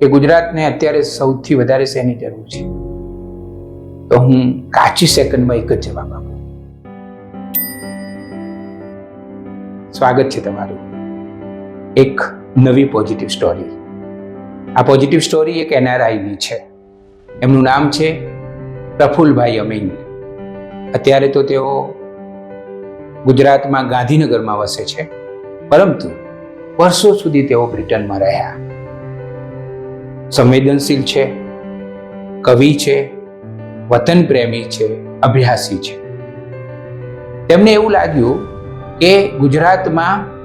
કે ગુજરાતને અત્યારે સૌથી વધારે શેની જરૂર છે? તો હું કાચી સેકન્ડમાં એક જ જવાબ આપું. સ્વાગત છે તમારું. એક નવી પોઝિટિવ સ્ટોરી આ પોઝિટિવ સ્ટોરી એક એનઆરઆઈની છે. એમનું નામ છે પ્રફુલભાઈ અમીન. અત્યારે તો તેઓ ગુજરાતમાં ગાંધીનગરમાં વસે છે. પરંતુ વર્ષો સુધી તેઓ બ્રિટનમાં રહ્યા. સંવેદનશીલ છે, કવિ છે વતન પ્રેમી છે, અભ્યાસી છે. તેમને એવું લાગ્યું કે ગુજરાતમાં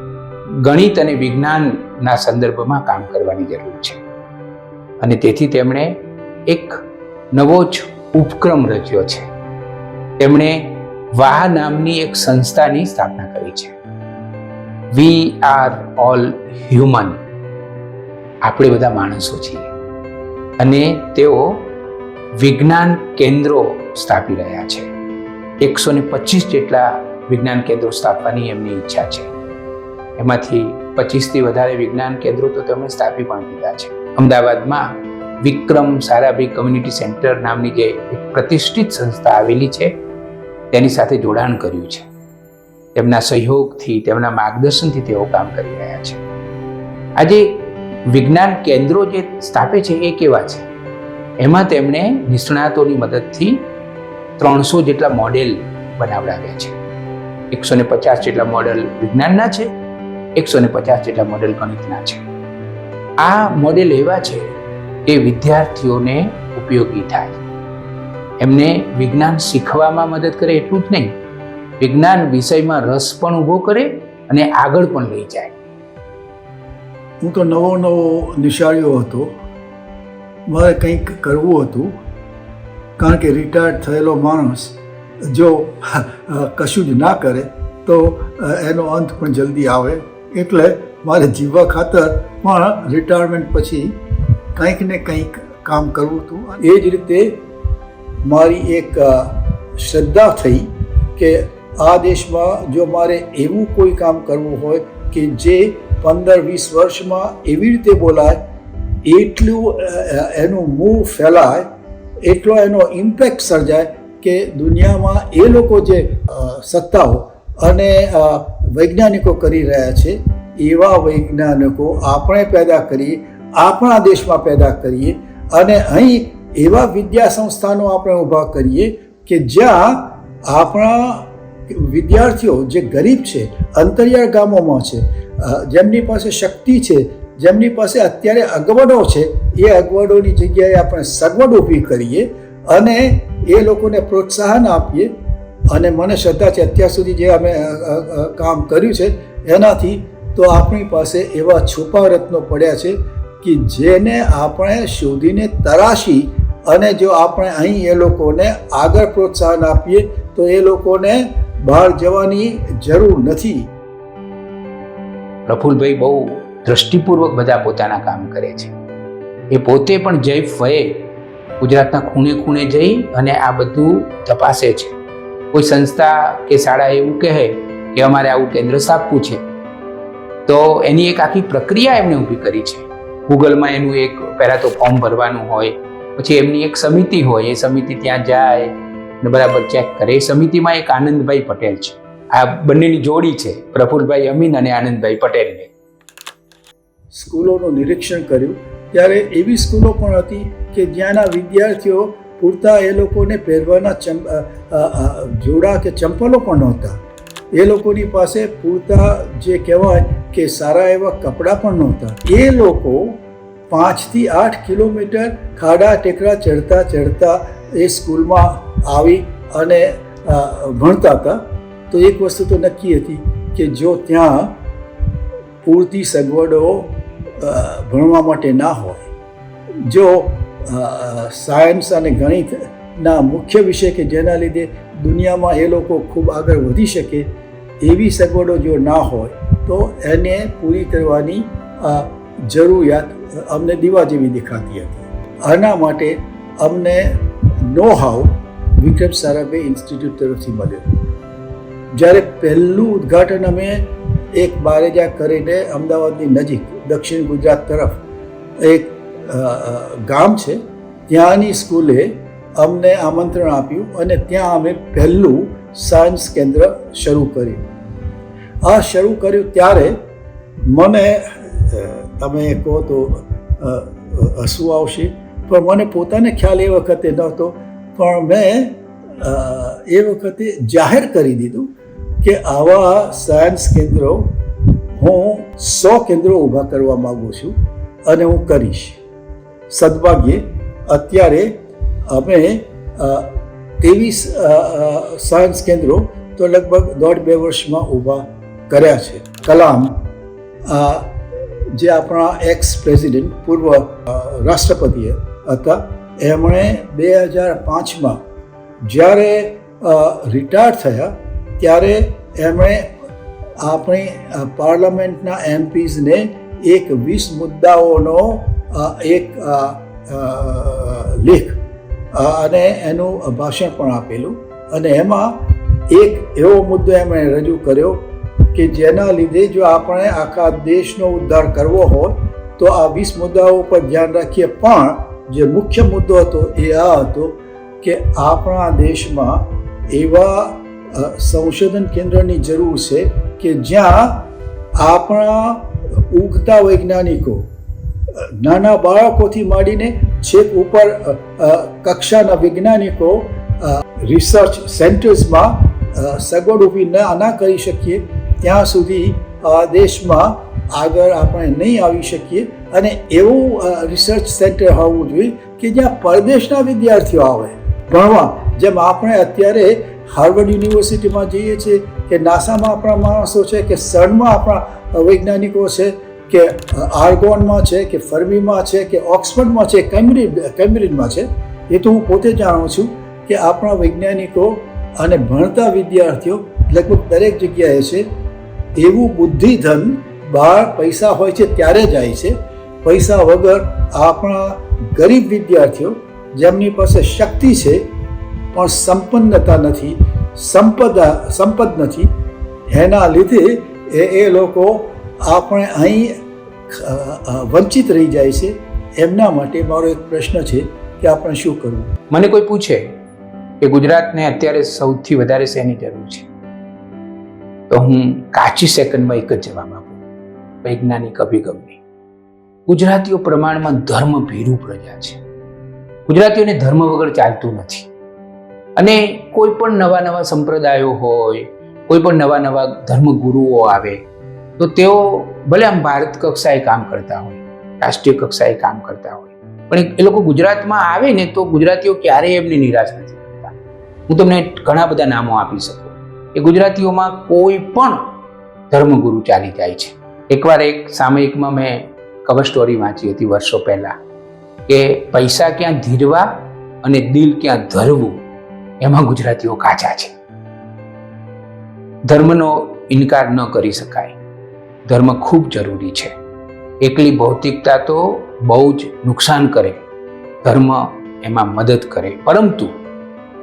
ગણિત અને વિજ્ઞાનના સંદર્ભમાં કામ કરવાની જરૂર છે. અને તેથી તેમણે એક નવો જ ઉપક્રમ રચ્યો છે. તેમણે વાહ નામની એક સંસ્થાની સ્થાપના કરી છે. We are all human. આપણે બધા માણસો છીએ. અને તેઓ વિજ્ઞાન કેન્દ્રો સ્થાપી રહ્યા છે. એકસો ને પચીસ જેટલા વિજ્ઞાન કેન્દ્રો સ્થાપવાની એમની ઈચ્છા છે. એમાંથી પચીસથી વધારે વિજ્ઞાન કેન્દ્રો તો તેમણે સ્થાપી પણ દીધા છે. અમદાવાદમાં વિક્રમ સારાભાઈ કમ્યુનિટી સેન્ટર નામની જે એક પ્રતિષ્ઠિત સંસ્થા આવેલી છે, તેની સાથે જોડાણ કર્યું છે. તેમના સહયોગથી, તેમના માર્ગદર્શનથી તેઓ કામ કરી રહ્યા છે. આજે વિજ્ઞાન કેન્દ્રો જે સ્થાપે છે એ કેવા છે? એમાં તેમણે નિષ્ણાતોની મદદથી ત્રણસો જેટલા મોડેલ બનાવડાવ્યા છે. એકસો ને પચાસ જેટલા મોડેલ વિજ્ઞાનના છે એકસો ને પચાસ જેટલા મોડેલ ગણિતના છે. આ મોડેલ એવા છે કે વિદ્યાર્થીઓને ઉપયોગી થાય. એમને વિજ્ઞાન શીખવામાં મદદ કરે એટલું જ નહીં. વિજ્ઞાન વિષયમાં રસ પણ ઊભો કરે અને આગળ પણ લઈ જાય. હું તો નવો નવો નિશાળ્યો હતો. મારે કંઈક કરવું હતું. કારણ કે રિટાયર્ડ થયેલો માણસ જો કશું જ ના કરે, તો એનો અંત પણ જલ્દી આવે. એટલે મારે જીવવા ખાતર પણ રિટાયરમેન્ટ પછી કંઈક ને કંઈક કામ કરવું હતું. એ જ રીતે મારી એક શ્રદ્ધા થઈ કે આ દેશમાં જો મારે એવું કોઈ કામ કરવું હોય કે જે પંદર, વીસ વર્ષમાં એવી રીતે બોલાય, એટલું એનું મૂળ ફેલાય, એટલો એનો ઇમ્પેક્ટ સર્જાય કે દુનિયામાં એ લોકો જે સત્તાઓ અને વૈજ્ઞાનિકો કરી રહ્યા છે, એવા વૈજ્ઞાનિકો આપણે પેદા કરીએ, આપણા દેશમાં પેદા કરીએ અને અહીં એવા વિદ્યા સંસ્થાનો આપણે ઊભા કરીએ કે જ્યાં આપણા વિદ્યાર્થીઓ જે ગરીબ છે, અંતરિયાળ ગામોમાં છે જેમની પાસે શક્તિ છે, જેમની પાસે અત્યારે અગવડો છે, એ અગવડોની જગ્યાએ આપણે સગવડ ઊભી કરીએ અને એ લોકોને પ્રોત્સાહન આપીએ. અને મને શ્રદ્ધા છે, અત્યાર સુધી જે અમે કામ કર્યું છે, એનાથી તો આપણી પાસે એવા છુપા રત્નો પડ્યા છે કે જેને આપણે શોધીને તરાશી અને જો આપણે અહીં એ લોકોને આગળ પ્રોત્સાહન આપીએ, તો એ લોકોને બહાર જવાની જરૂર નથી. પ્રફુલભાઈ બહુ દ્રષ્ટિપૂર્વક બધા પોતાના કામ કરે છે. એ પોતે પણ જય ફયે ગુજરાતના ખૂણે ખૂણે જઈ અને આ બધું તપાસે છે. કોઈ સંસ્થા કે શાળા એવું કહે કે અમારે આવું કેન્દ્ર સ્થાપવું છે. તો એની એક આખી પ્રક્રિયા એમણે ઊભી કરી છે. ગૂગલમાં એનું એક પહેલાં તો ફોર્મ ભરવાનું હોય, પછી એમની એક સમિતિ હોય, એ સમિતિ ત્યાં જાય ને બરાબર ચેક કરે. એ સમિતિમાં એક આનંદભાઈ પટેલ છે. આ બંનેની જોડી છે પ્રફુલભાઈ અમીન અને આનંદભાઈ પટેલની. સ્કૂલોનું નિરીક્ષણ કર્યું. ત્યારે એવી સ્કૂલો પણ હતી કે જ્યાંના વિદ્યાર્થીઓ પૂરતા એ લોકોને પહેરવાના જોડા કે ચંપલો પણ નહોતા. એ લોકોની પાસે પૂરતા જે કહેવાય કે સારા એવા કપડાં પણ નહોતા. એ લોકો પાંચથી આઠ કિલોમીટર ખાડા ટેકરા ચડતા ચડતા એ સ્કૂલમાં આવી અને ભણતા હતા. તો એક વસ્તુ તો નક્કી હતી કે જો ત્યાં પૂરતી સગવડો ભણવા માટે ના હોય, જો સાયન્સ અને ગણિતના મુખ્ય વિષય કે જેના લીધે દુનિયામાં એ લોકો ખૂબ આગળ વધી શકે, એવી સગવડો જો ના હોય, તો એને પૂરી કરવાની જરૂરિયાત અમને દીવા જેવી દેખાતી હતી. આના માટે અમને know how Vikram Sarabhai institute તરફથી મળ્યો. જ્યારે પહેલું ઉદ્ઘાટન અમે એક બારેજા કરીને અમદાવાદની નજીક, દક્ષિણ ગુજરાત તરફ એક ગામ છે, ત્યાંની સ્કૂલે અમને આમંત્રણ આપ્યું અને ત્યાં અમે પહેલું સાયન્સ કેન્દ્ર શરૂ કર્યું. આ શરૂ કર્યું ત્યારે મને તમે કહો તો હસવું આવશે, પણ મને પોતાને ખ્યાલ એ વખતે નહોતો. પણ મેં એ વખતે જાહેર કરી દીધું કે આવા સાયન્સ કેન્દ્રો હું સો કેન્દ્રો ઊભા કરવા માગું છું અને હું કરીશ. સદભાગ્યે, અત્યારે અમે ત્રેવીસ સાયન્સ કેન્દ્રો તો લગભગ દોઢ બે વર્ષમાં ઊભા કર્યા છે. કલામ જે આપણા એક્સ પ્રેસિડેન્ટ પૂર્વ રાષ્ટ્રપતિએ રાષ્ટ્રપતિ હતા, એમણે બે હજાર પાંચમાં જ્યારે રિટાયર થયા ત્યારે એમણે આપણી પાર્લામેન્ટના એમપીઝને એક વીસ મુદ્દાઓનો એક લેખ અને એનું ભાષણ પણ આપેલું. અને એમાં એક એવો મુદ્દો એમણે રજૂ કર્યો કે જેના લીધે જો આપણે આખા દેશનો ઉદ્ધાર કરવો હોય તો આ વીસ મુદ્દાઓ પર ધ્યાન રાખીએ. પણ જે મુખ્ય મુદ્દો હતો એ આ હતો કે આપણા દેશમાં એવા સંશોધન કેન્દ્રની જરૂર છે કે જ્યાં આપણા ઉગતા વૈજ્ઞાનિકો નાના બાળકોથી માંડીને છેક ઉપર કક્ષાના વૈજ્ઞાનિકો રિસર્ચ સેન્ટર્સમાં સગવડ ઊભી ના ના કરી શકીએ, ત્યાં સુધી દેશમાં આગળ આપણે નહીં આવી શકીએ. અને એવું રિસર્ચ સેન્ટર હોવું જોઈએ કે જ્યાં પરદેશના વિદ્યાર્થીઓ આવે. ભણવા, જેમ આપણે અત્યારે હાર્વર્ડ યુનિવર્સિટીમાં જઈએ છીએ કે નાસામાં આપણા માણસો છે, કે સનમાં આપણા વૈજ્ઞાનિકો છે, કે આર્ગોનમાં છે, કે ફર્મીમાં છે, કે ઓક્સફર્ડમાં છે, કેમ્બ્રિજ, કેમ્બ્રિજમાં છે, એ તો હું પોતે જાણું છું કે આપણા વૈજ્ઞાનિકો અને ભણતા વિદ્યાર્થીઓ લગભગ દરેક જગ્યાએ છે, એવું બુદ્ધિધન બહાર પૈસા હોય છે, ત્યારે જાય છે. પૈસા વગર આપણા ગરીબ વિદ્યાર્થીઓ જેમની પાસે શક્તિ છે પણ સંપન્નતા નથી, સંપદા, સંપદ નથી. એના લીધે એ એ લોકો આપણે અહીં વંચિત રહી જાય છે. એમના માટે મારો એક પ્રશ્ન છે કે આપણે શું કરવું? મને કોઈ પૂછે કે ગુજરાતને અત્યારે સૌથી વધારે શેની જરૂર છે? તો હું કાચી સેકન્ડમાં એક જ જવાબ આપું. વૈજ્ઞાનિક અભિગમની. ગુજરાતીઓ પ્રમાણમાં ધર્મ ભીરુ પ્રજા છે. ગુજરાતીઓને ધર્મ વગર ચાલતું નથી. અને કોઈ પણ નવા નવા સંપ્રદાયો હોય, કોઈ પણ નવા નવા ધર્મગુરુઓ આવે, તો તેઓ ભલે આમ ભારત કક્ષાએ કામ કરતા હોય, રાષ્ટ્રીય કક્ષાએ કામ કરતા હોય, પણ એ લોકો ગુજરાતમાં આવે ને તો ગુજરાતીઓ ક્યારેય એમને નિરાશ નથી કરતા. હું તમને ઘણા બધા નામો આપી શકું. કે ગુજરાતીઓમાં કોઈ પણ ધર્મગુરુ ચાલી જાય છે. એકવાર એક સામયિકમાં મેં કવર સ્ટોરી વાંચી હતી વર્ષો પહેલાં, કે પૈસા ક્યાં ધીરવા અને દિલ ક્યાં ધરવું એમાં ગુજરાતીઓ કાચા છે. ધર્મનો ઇનકાર ન કરી શકાય. ધર્મ ખૂબ જરૂરી છે. એકલી ભૌતિકતા તો બહુ જ નુકસાન કરે. ધર્મ એમાં મદદ કરે. પરંતુ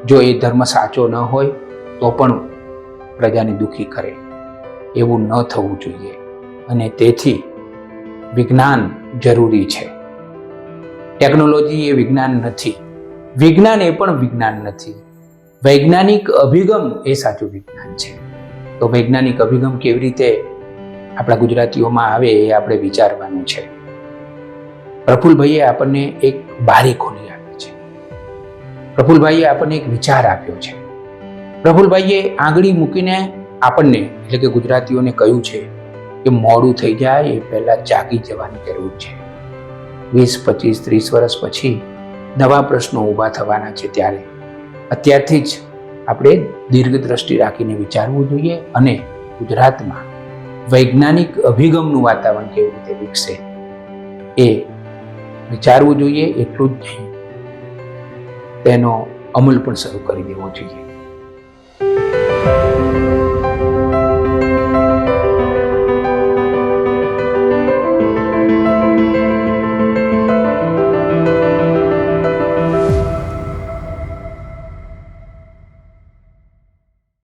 જો એ ધર્મ સાચો ન હોય, તો પણ પ્રજાને દુઃખી કરે. એવું ન થવું જોઈએ. અને તેથી વિજ્ઞાન જરૂરી છે. ટેકનોલોજી એ વિજ્ઞાન નથી. વિજ્ઞાન એ પણ વિજ્ઞાન નથી. વૈજ્ઞાનિક અભિગમ એ સાચું વિજ્ઞાન છે. તો વૈજ્ઞાનિક અભિગમ કેવી રીતે આપણા ગુજરાતીઓમાં આવે એ આપણે વિચારવાનું છે. પ્રફુલભાઈએ આપણને એક બારી ખોલી આપી છે. પ્રફુલભાઈએ આપણને એક વિચાર આપ્યો છે. પ્રફુલભાઈએ આંગળી મૂકીને આપણને, એટલે કે ગુજરાતીઓને કહ્યું છે કે મોડું થઈ જાય એ પહેલાં જાગી જવાની જરૂર છે. વીસ, પચીસ, ત્રીસ વર્ષ પછી નવા પ્રશ્નો ઊભા થવાના છે ત્યારે. અત્યારથી જ આપણે દીર્ઘ દ્રષ્ટિ રાખીને વિચારવું જોઈએ અને ગુજરાતમાં વૈજ્ઞાનિક અભિગમનું વાતાવરણ કેવી રીતે વિકસે એ વિચારવું જોઈએ, એટલું જ નહીં. તેનો અમલ પણ શરૂ કરી દેવો જોઈએ.